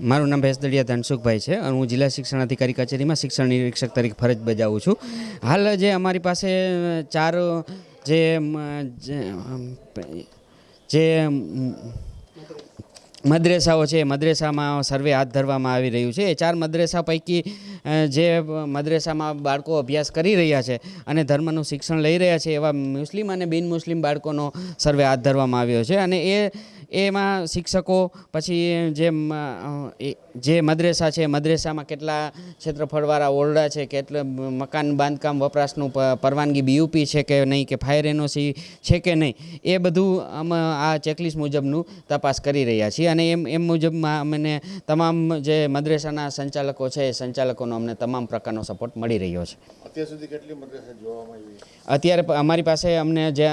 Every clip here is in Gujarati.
મારું નામ ભેંસદડિયા ધનસુખભાઈ છે અને હું જિલ્લા શિક્ષણ અધિકારી કચેરીમાં શિક્ષણ નિરીક્ષક તરીકે ફરજ બજાવું છું. હાલ જે અમારી પાસે ચાર જે જે, મદ્રેસાઓ છે મદ્રેસામાં સર્વે હાથ ધરવામાં આવી રહ્યું છે. એ ચાર મદ્રેસા પૈકી જે મદ્રેસામાં બાળકો અભ્યાસ કરી રહ્યા છે અને ધર્મનું શિક્ષણ લઈ રહ્યા છે એવા મુસ્લિમ અને બિન મુસ્લિમ બાળકોનો સર્વે હાથ ધરવામાં આવ્યો છે અને એ એમાં શિક્ષકો પછી જે જે મદ્રેસા છે મદ્રેસામાં કેટલા ક્ષેત્રફળવાળા ઓરડા છે કેટલા મકાન બાંધકામ વપરાશનું પરવાનગી બીયુપી છે કે નહીં કે ફાયર એનઓસી છે કે નહીં એ બધું અમે આ ચેકલિસ્ટ મુજબનું તપાસ કરી રહ્યા છીએ. અને એમ એમ મુજબમાં અમને તમામ જે મદ્રેસાના સંચાલકો છે એ સંચાલકોનો અમને તમામ પ્રકારનો સપોર્ટ મળી રહ્યો છે. અત્યાર સુધી કેટલી મદ્રેસા જોવામાં આવી? અત્યારે અમારી પાસે અમને જે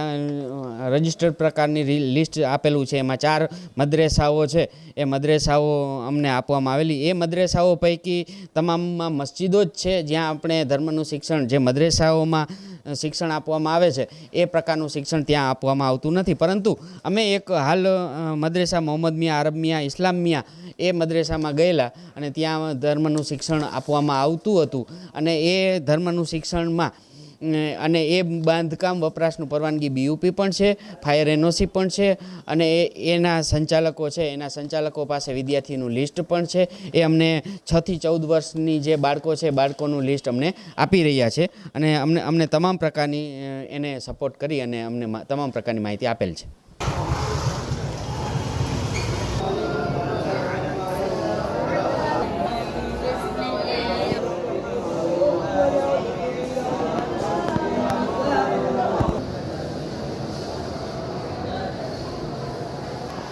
રજિસ્ટર્ડ પ્રકારની લિસ્ટ આપેલું છે એમાં ચાર મદ્રેસાઓ છે. એ મદ્રેસાઓ અમને આપવામાં આવેલી. એ મદ્રેસાઓ પૈકી તમામમાં મસ્જિદો જ છે, જ્યાં આપણે ધર્મનું શિક્ષણ, જે મદ્રેસાઓમાં શિક્ષણ આપવામાં આવે છે, એ પ્રકારનું શિક્ષણ ત્યાં આપવામાં આવતું નથી. પરંતુ અમે એક હાલ મદ્રેસા મોહમ્મદ મિયા અરબ મિયા, ઇસ્લામ મિયા, એ મદ્રેસામાં ગયેલા અને ત્યાં ધર્મનું શિક્ષણ આપવામાં આવતું હતું. અને એ ધર્મનું શિક્ષણમાં અને એ બાંધકામ વપરાશનું પરવાનગી બીયુપી પણ છે, ફાયર એનઓસી પણ છે અને એના સંચાલકો છે, એના સંચાલકો પાસે વિદ્યાર્થીનું લિસ્ટ પણ છે. એ અમને છથી ચૌદ વર્ષની જે બાળકો છે, બાળકોનું લિસ્ટ અમને આપી રહ્યા છે અને અમને અમને તમામ પ્રકારની એને સપોર્ટ કરી અને અમને તમામ પ્રકારની માહિતી આપેલ છે.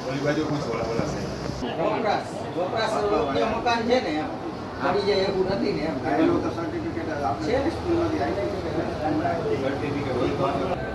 ઓલી બાજુ પૂછો ઓલા ઓલા સાહેબ મકાન છે ને આવી જાય એવું નથી ને એમ. સર્ટિફિકેટ આપણે સ્કૂલમાંથી આવી સર્ટિફિકેટ